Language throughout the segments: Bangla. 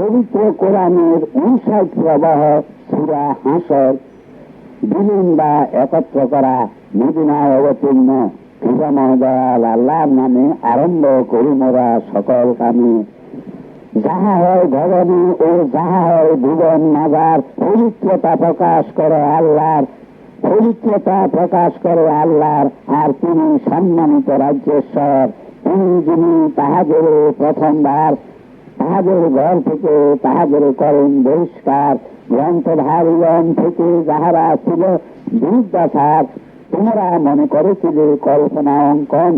পবিত্র কোরআনের উনষাট প্রবাহ সুরা হাসর, বিলীন বা একত্র করা মদিনায় অবতীর্ণ কৃপা মহদয়াল আল্লাহর নামে আরম্ভ করি মোরা সকল কামে। যাহা হয় ভবনে ও যাহা হয় ভুবন নাগার পবিত্রতা প্রকাশ করে আল্লাহর, পবিত্রতা প্রকাশ করে আল্লাহর, আর তিনি সম্মানিত রাজ্যেশ্বর তিনি যিনি তাহাদের প্রথমবার তাহাদের ঘর থেকে তাহাদের করেন বহিষ্কার গ্রন্থধারীগণ থেকে যাহারা ছিল বিরুদ্ধাচার তোমরা মনে করেছিলে কল্পনা অঙ্কন।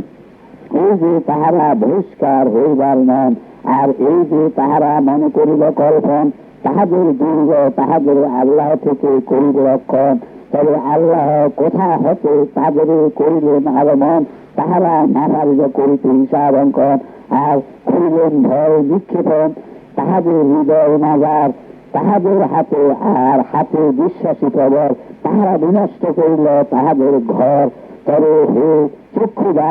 এই যে তাহারা বহিষ্কার হইবার নন আর এই যে তাহারা মনে করিল কল্পন, তাহাদের দুর্গ, তাহাদের আল্লাহ থেকে করিল রক্ষণ। তবে আল্লাহ কোথা হতে তাদের করিলেন আগমন? তাহারা নানা পারিল করিতে হিসাব অঙ্কন আর করিলেন ভয় নিক্ষেপণ তাহাদের হৃদয় নাগার তাহাদের হাতে আর হাতে বিশ্বাসী প্রবল। তাহারা বিনষ্ট করিল তাহাদের ঘর। তবে হে চক্ষু বা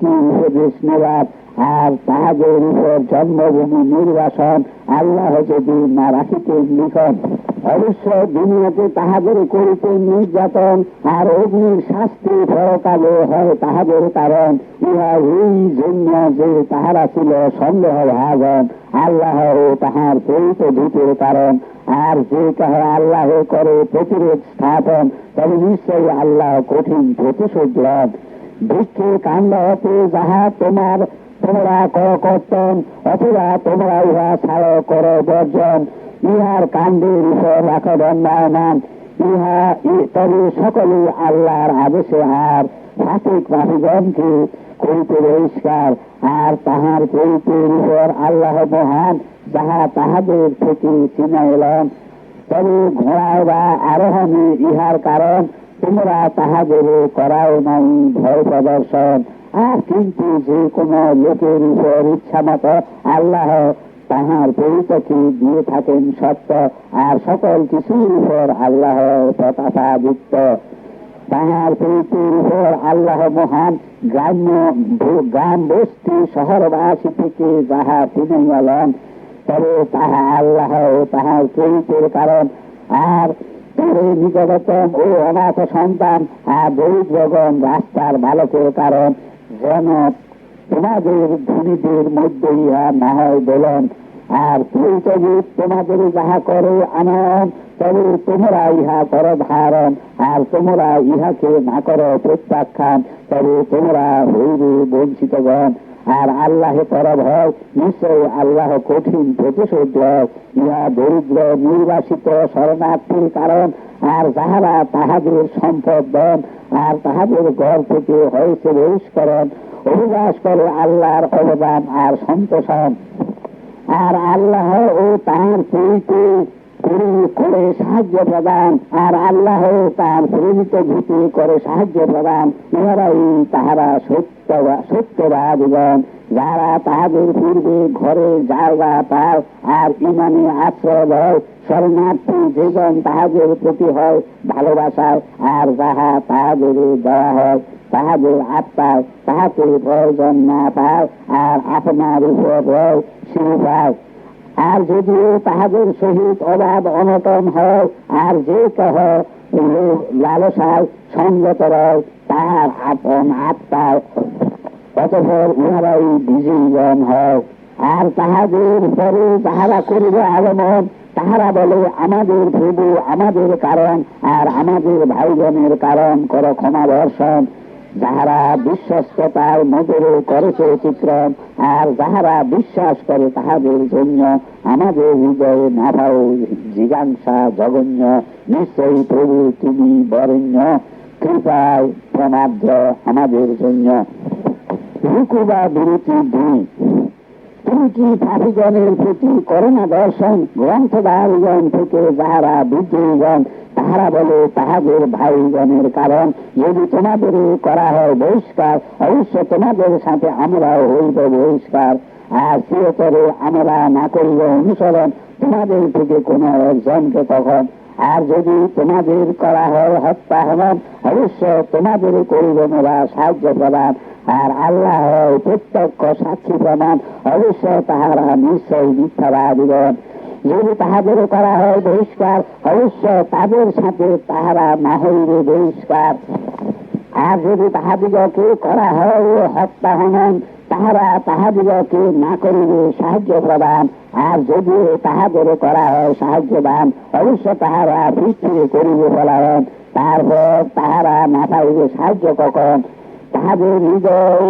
কি উপদেশ নেবার আর তাহাদের উপর জন্মভূমি নির্বাসন আল্লাহ যদি না রাখিতেন লিখন অবশ্য দুনিয়াতে তাহাদের করিতে নির্যাতন আর অগ্নির শাস্তি পরকালে হয় তাহাদের কারণ। ইহা এই জন্য যে তাহারা ছিল সন্দেহ ভাজন আল্লাহ ও তাহার প্রেরিত দূতের কারণ। আর যে কাহে আল্লাহ করে প্রতিরোধ স্থাপন, তবে নিশ্চয়ই আল্লাহ কঠিন প্রতিশোধ লন। বৃক্ষে কাণ্ড হতে যাহা তোমার তোমরা কর কর্তন, অথবা তোমরা ইহা ছাড় কর বর্জন। ইহার কাণ্ডের উপর রাখো দণ্ডায়মান ইহা তবে সকলে আল্লাহর আদেশে আর ফাঁসিক মাফিগণকে করিতে বহিষ্কার। আর তাহার করিতের উপর আল্লাহ মহান, যাহা তাহাদের থেকে চিনাইলেন তবে ঘোড়ায় বা আরোহণে ইহার কারণ তোমরা তাহাদের করাও নাই, ভয় প্রদর্শন। কিন্তু যে কোনো লোকের উপর ইচ্ছা মতো আল্লাহ তাহার পরিচয়কে দিয়ে থাকেন সত্য, আর সকল কিছুর উপর আল্লাহ প্রতাপাদিত্য তাহার পরিচয়ের উপর আল্লাহ মহান গ্রাম্য গ্রাম বস্তি শহরবাসী থেকে যাহা তিনি গেলেন তবে তাহা আল্লাহ ও তাহার চরিত্রের কারণ। আর তবে নিকটতম ও অনাথ সন্তান আর দরিদ্রগণ রাস্তার বালকের কারণ। যেন তোমাদের ধনীদের মধ্যে ইহা না হয় বলন আর তবে তোমাদের যাহা করে আনন্দ তবে তোমরা ইহা করো ধারণ। আর তোমরা ইহাকে না করো প্রত্যাখ্যান, তবে তোমরা হইবে বঞ্চিতগণ। আর আল্লাহে করা ভয় নিশ্চয় আল্লাহ কঠিন প্রতিশোধ ইহা দরিদ্র, নির্বাসিত, শরণার্থীর কারণ। আর যাহারা তাহাদের সম্পদ দেন আর তাহাদের ঘর থেকে হয়েছে বহিষ্করণ, অভিবাস করে আল্লাহর অবদান আর সন্তোষণ আর আল্লাহ ও তাহার পরিচয় করে সাহায্য প্রদান, আর আল্লাহ তার প্রেরিত ভীতি করে সাহায্য প্রদান ইহারাই তাহারা সত্য সত্যবাদীগণ। যারা তাহাদের পূর্বে ঘরে জায়গা পায় আর ইমানে আশ্রয় শরণার্থী যেজন তাহাদের প্রতি হয় ভালোবাসায় আর যাহা তাহাদের দেওয়া হয়, তাহাদের আত্মায় তাহাকে প্রয়োজন না পায়, আর আপনার উপর রয় সে পায় আর যদিও তাহাদের সহিত অবাধ অনটন হয়, আর যে কহ লালসায় সঙ্গত রয় তাহার আপন আত্মার অতপর উহারাই বিজয়ীগণ হয়। আর তাহাদের পরে তাহারা করিবে আগমন তাহারা বলে, আমাদের প্রভু আমাদের কারণ আর আমাদের ভাইগণের কারণ, কর ক্ষমা দর্শন যাহারা বিশ্বস্ততার নজরে করেছে চিত্রণ আর যাহারা বিশ্বাস করে তাহাদের জন্য আমাদের হৃদয়ে না পাও জিজ্ঞাসা জগন্য নিশ্চয়ই প্রভু তুমি বরেণ্য। কৃপায় প্রমাদ্য আমাদের জন্য। রুকু বা বিরতি দুই। তুমি কি পাপিগণের প্রতি করোনা দর্শন, গ্রন্থদারগণ থেকে যাহারা বিদ্রোহীগণ, তাহারা বলে তাহাদের ভাইগণের কারণ। যদি তোমাদের করা হয় বহিষ্কার, অবশ্য তোমাদের সাথে আমরাও হইব বহিষ্কার। আর চিরতরে আমরা না করিব অনুসরণ, তোমাদের থেকে কোন একজনকে তখন। আর যদি তোমাদের করা হয় হত্যা হন অবশ্য তোমাদের করিব মোরা সাহায্য প্রদান। আর আল্লাহ প্রত্যক্ষ সাক্ষী প্রমাণ অবশ্যই তাহারা নিশ্চয়ই মিথ্যাবাদীগণ। যদি তাহাদের করা হয় বহিষ্কার অবশ্য তাদের সাথে তাহারা না হইবে বহিষ্কার। আর যদি তাহাদিগকে করা হয় হত্যা হনন, তাহারা তাহাদিগকে না করিবে সাহায্য প্রদান। আর যদি তাহাদের করা হয় সাহায্য দান অবশ্য তাহারা পৃথিবী করিবে ফলায়ন তারপর তাহারা না পাইবে সাহায্য কখন তাহাদের হৃদয়,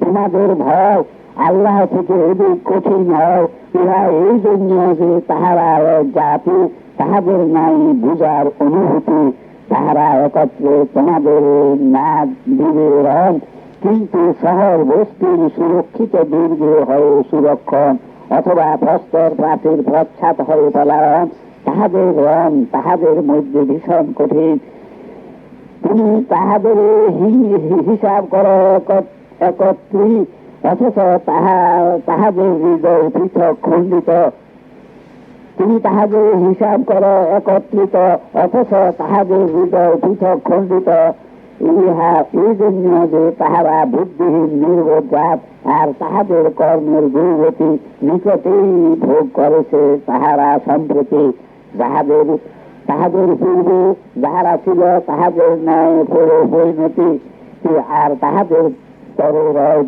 তোমাদের ভয়, আল্লাহ থেকে অধিক কঠিন হয়। ইহা এই জন্য যে তাহারা জাতি, তাহাদের নাই বুঝার অনুভূতি। তাহারা একত্রে তোমাদের না দিবে রং, কিন্তু শহর বস্তির সুরক্ষিত দুর্গে হয়ে সুরক্ষণ, অথবা প্রস্তর প্রাচীর প্রচ্ছাদ হয়ে পলায়ন তাহাদের রং তাহাদের মধ্যে ভীষণ কঠিন। তুমি তাহাদের হিসাব করো এক- একত্রী, অথচ তাহা, তাহাদের হৃদয় পৃথক খণ্ডিত। তুমি তাহাদের হিসাব করো, একত্রিত, অথচ তাহাদের হৃদয় পৃথক খণ্ডিত। ইহা এই জন্য যে তাহারা বুদ্ধিহীন নির্বোধ আর তাহাদের কর্মের দুর্গতি নিকটেই ভোগ করেছে তাহারা সম্প্রতি যাহাদের তাহাদের পূর্বে যাহারা ছিল তাহাদের ন্যায় পুরো পরিণতি। আর তাহাদের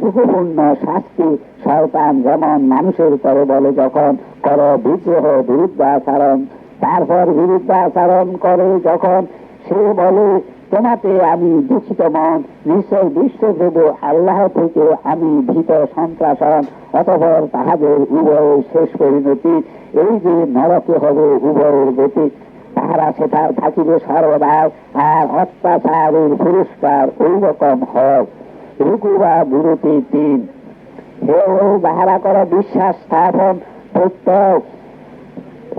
দুঃখপূর্ণ শাস্তি শয়তান যেমন মানুষের করে বলে যখন কর বিদ্রোহ, বিরুদ্ধাচরণ, তারপর বিরুদ্ধাচরণ করে যখন সে বলে, তোমাতে আমি দুঃখিত মন, নিশ্চয় বিশ্ব দেব আল্লাহ থেকে আমি ভীত সন্ত্রাসন, অতপর তাহাদের উভয়ের শেষ পরিণতি। এই যে নরকে হবে উভয়ের গতি তাহারা সেটা থাকিবে সর্বদা আর অত্যাচারের পুরস্কার ওই রকম হোক রুকুবা বিরতি তিন। হে বাহারা কর বিশ্বাস স্থাপন প্রত্যয়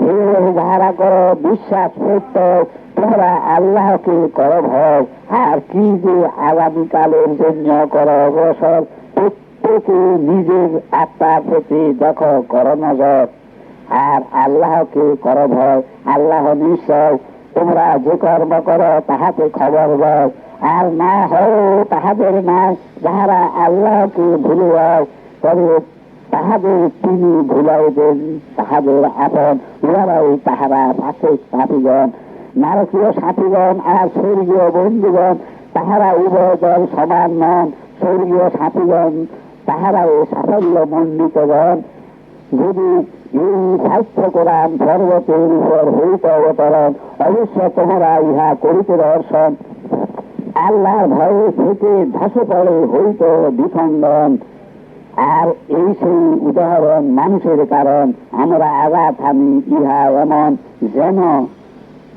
হে বাহারা কর বিশ্বাস প্রত্যয় তোমরা আল্লাহকে কর ভয় আর কি যে আগামীকালের জন্য কর অগ্রসর, প্রত্যেকে নিজের আত্মার প্রতি দেখো, কর নজর। আর আল্লাহকে কর ভয়, আল্লাহ নিশ্চয় তোমরা যে কর্ম করো তাহাতে খবর দাও আর না হয় তাহাদের না, যাহারা আল্লাহকে ভুলুয়াও তবে তাহাদের তিনি ভুলাইবেন তাহাদের আপন ইহারাও তাহারা পাশে পাপিগণ। নারকীয় সাথীগণ আর স্বর্গীয় বন্ধুগণ, তাহারা উভয় দল সমান নন। স্বর্গীয় সাথীগণ, তাহারাও সাফল্য মণ্ডিতগণ। যদি এই সাহিত্য কোরআন পর্বতের উপর হইতে অবতরণ অবশ্য তোমরা ইহা করিতে দর্শন। আল্লাহর ভয়ে থেকে ধসে পড়ে হইত বিখণ্ডন আর এই সেই উদাহরণ মানুষের কারণ, আমরা আঘাত আমি ইহা এমন যেন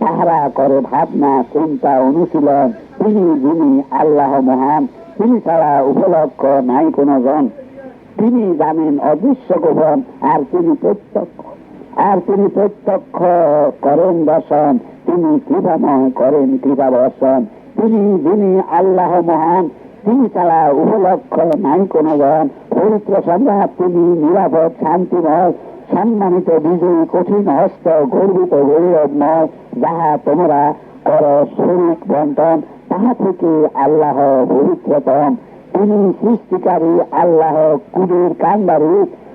তাহারা করে ভাবনা, চিন্তা, অনুশীলন, তিনি যিনি আল্লাহ মহান, তিনি ছাড়া উপলক্ষ নাই কোনো জন তিনি জানেন অদৃশ্য গোপন আর তিনি প্রত্যক্ষ। আর তিনি প্রত্যক্ষ করেন দর্শন তিনি কৃপাময় করেন কৃপা বর্ষণ তিনি যিনি আল্লাহ মহান, তিনি ছাড়া উপলক্ষ নাই কোনো জন পবিত্র সম্রাট তিনি নিরাপদ, শান্তিময়, সম্মানিত, বিজয়ী, কঠিন হস্ত গর্বিত, গৌরব নয়, যাহা তোমরা কর শরিক বন্টন, তাহা থেকে আল্লাহ পবিত্রতম। তিনি সৃষ্টিকারী আল্লাহ কুদের কান্দারি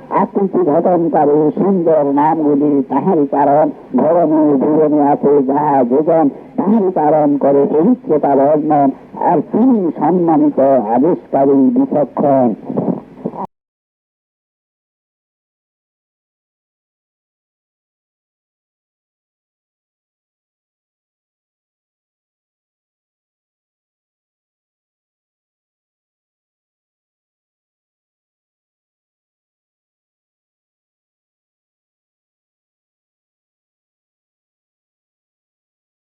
আকৃতি ঘটনকারী, সুন্দর নামগুলি তাহারি কারণ, ধরণে ধরণে আছে যাহা যোজন তাহারি কারণ করে পবিত্রতা বর্ণন, আর তিনি সম্মানিত আবিষ্কারী বিচক্ষণ।